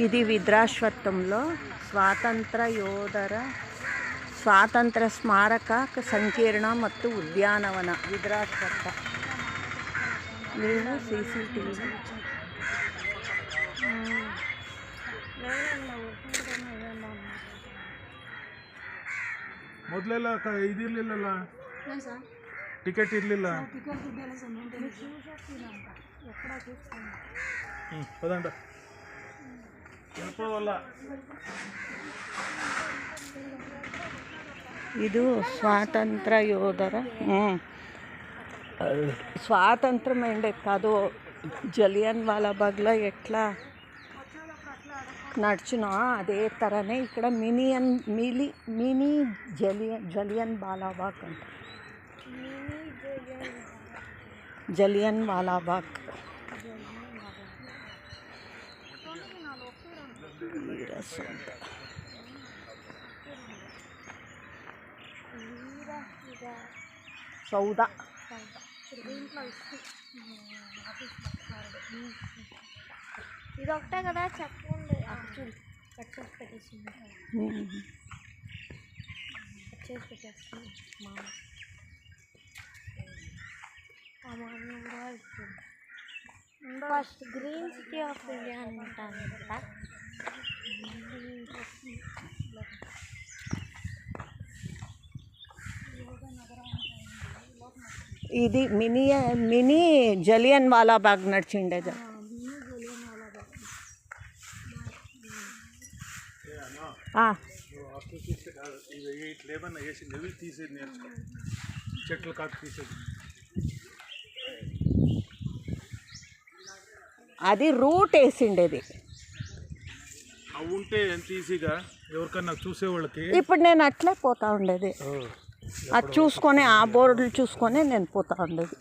ఇది విద్రాశ్వత్థంలో స్వాతంత్ర ಯೋಧರ ಸ್ವಾತಂತ್ರ್ಯ ಸ್ಮಾರಕ ಸಂಕೀರ್ಣ ಮತ್ತು ಉದ್ಯಾನವನ ವಿದ್ರಾಶ್ವತ್ಥ ನೀವು ಸಿ ಸಿ ಟಿ ವಿ ಮೊದಲೆಲ್ಲ ಕ ಇದಿರಲಿಲ್ಲಲ್ಲ ಟಿಕೆಟ್ ಇರಲಿಲ್ಲ ಹ್ಞೂ ಪದಂಡ ಎಲ್ಪವಲ್ಲ ಇದು స్వాతంత్ర ಯೋಧರ ಹ್ಞೂ స్వాతంత్రం కాదు జలియన్ వాలాబాగ్లో ఎట్లా నడిచినో అదే తరనే ఇక్కడ మినియన్ మిలి మినీ జలియన్ జలియన్ వాలాబాగ్ అంట జలియన్ వాలాబాగ్ వీర సౌధ. సౌద ఇది ఒకటే కదా చెప్పండి యాక్చువల్ కట్ చేసి పెట్టేసింది. కట్ చేసి పెట్టేస్తుంది. మా మా మామ కూడా ఇస్తుంది first green city of India అంటాను కదా ఇది మినీ మినీ జలియన్ నడిచిండేది ఇవి తీసేది నేర్చుకో చెట్లు కాదు తీసేది. అది రూట్ వేసిండేది. ఉంటే ఎంత ఈజీగా? ఎవరికన్నా చూసేవాళ్ళకి ఇప్పుడు నేను అట్లే పోతా ఉండేది. అది చూసుకొని ఆ బోర్డులు చూసుకొని నేను పోతా ఉండేది.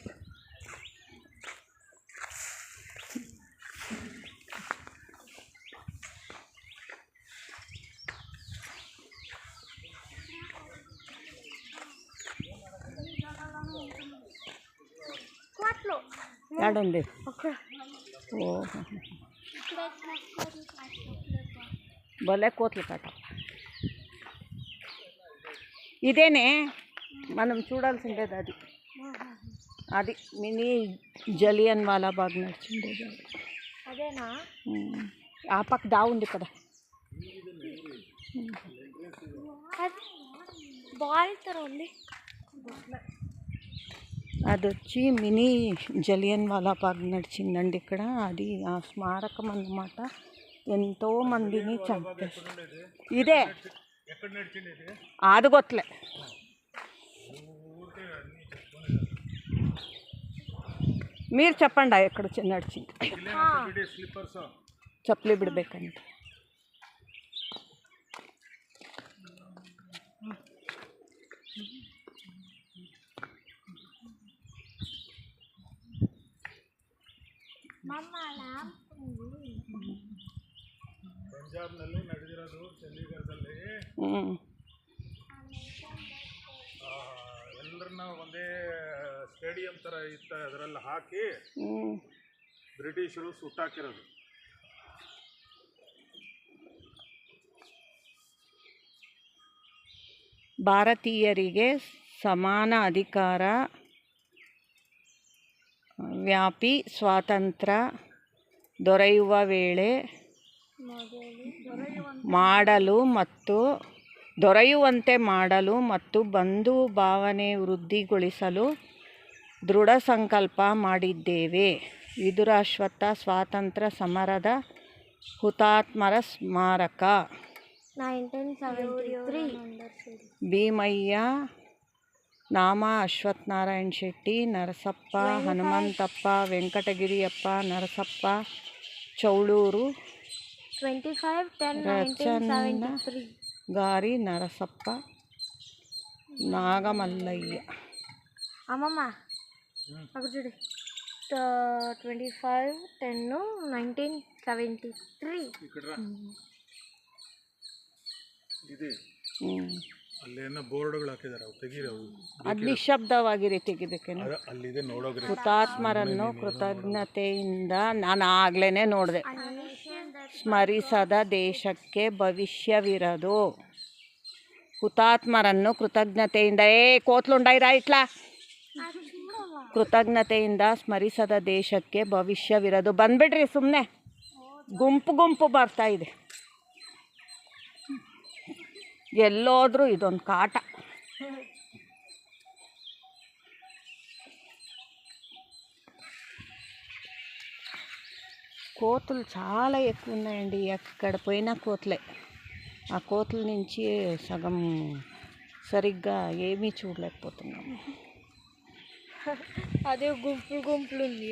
ఏడండి భలే కోతలు కట్ట ఇదేనే మనం చూడాల్సిండేది అది. అది మినీ జలియన్ వాలాబాగ్ నడిచిండేది అది. అదేనా. ఆ పక్క దావుంది కదా అది బాల్ ತರ ఉంది. అది వచ్చి మినీ జలియన్ వాలాబాగ్ నడిచిందండి ఇక్కడ అది ఆ స్మారకం అన్నమాట ఎంతో మందిని చంపేసి ఇదే ఎక్కడ నడిచిండేది ఆదుగొట్లే మీరు చెప్పండి ఆ ఎక్కడ వచ్చి నడిచింది ಬಿಡಿ ಸ್ಲಿಪ್ಪರ್ಸ್ ಚಪ್ಪಲಿ ಬಿಡ್ಬೇಕಂತ ಪಂಜಾಬ್ನಲ್ಲಿ ನಡೆದಿರೋದು ಚಂಡೀಗಢದಲ್ಲಿ. ಹ್ಮ್. ಎಲ್ಲರನ್ನ ಒಂದೇ ಸ್ಟೇಡಿಯಂ ಥರ ಇತ್ತ ಅದರಲ್ಲಿ ಹಾಕಿ ಹ್ಮ್. ಬ್ರಿಟಿಷರು ಸುಟ್ಟಾಕಿರೋದು ಭಾರತೀಯರಿಗೆ ಸಮಾನ ಅಧಿಕಾರ ವ್ಯಾಪಿ ಸ್ವಾತಂತ್ರ್ಯ ದೊರೆಯುವ ವೇಳೆ ಮಾಡಲು ಮತ್ತು ದೊರೆಯುವಂತೆ ಮಾಡಲು ಮತ್ತು ಬಂಧು ಭಾವನೆ ವೃದ್ಧಿಗೊಳಿಸಲು ದೃಢ ಸಂಕಲ್ಪ ಮಾಡಿದ್ದೇವೆ. ವಿದುರಾಶ್ವತ್ಥ ಸ್ವಾತಂತ್ರ್ಯ ಸಮರದ ಹುತಾತ್ಮರ ಸ್ಮಾರಕ. ಭೀಮಯ್ಯ నామ అశ్వత్నారాయణ శెట్టి నరసప్ప హనుమంతప్ప వెంకటగిరి అప్ప నరసప్ప చౌడూరు రచన గారి నరసప్ప నాగమల్లయ్య. అమ్మమ్మ చూడు. Twenty five ten nineteen seventy three. ಅಲ್ಲೇನೋ ಬೋರ್ಡ್ಗಳು ಹಾಕಿದ್ದಾರೆ ಅವು ತೆಗೀರಿ ಅವು. ಅದು ನಿಶಬ್ದವಾಗಿರಿ ತೆಗಿಬೇಕೇನು ಅಲ್ಲಿದೆ ನೋಡೋಗ್ರಿ. ಹುತಾತ್ಮರನ್ನು ಕೃತಜ್ಞತೆಯಿಂದ ನಾನು ಆಗ್ಲೇನೆ ನೋಡಿದೆ. ಸ್ಮರಿಸದ ದೇಶಕ್ಕೆ ಭವಿಷ್ಯವಿರದು. ಹುತಾತ್ಮರನ್ನು ಕೃತಜ್ಞತೆಯಿಂದ ಏ ಕೋತ್ಲುಂಡೈರಾ ಇಟ್ಲಾ. ಕೃತಜ್ಞತೆಯಿಂದ ಸ್ಮರಿಸದ ದೇಶಕ್ಕೆ ಭವಿಷ್ಯವಿರದು. ಬಂದ್ಬಿಡ್ರಿ ಸುಮ್ಮನೆ ಗುಂಪು ಗುಂಪು ಬರ್ತಾ ಇದೆ. ಎಲ್ಲೋದ್ರೂ ಇದೊಂದು ಕಾಟ కోతులు చాలా ఎక్కువ ఉన్నాయండి ఎక్కడ పోయినా కోతులే ఆ కోతుల నుంచి సగం సరిగ్గా ఏమీ చూడలేకపోతున్నాము అదే గుంపులు గుంపులు ఉంది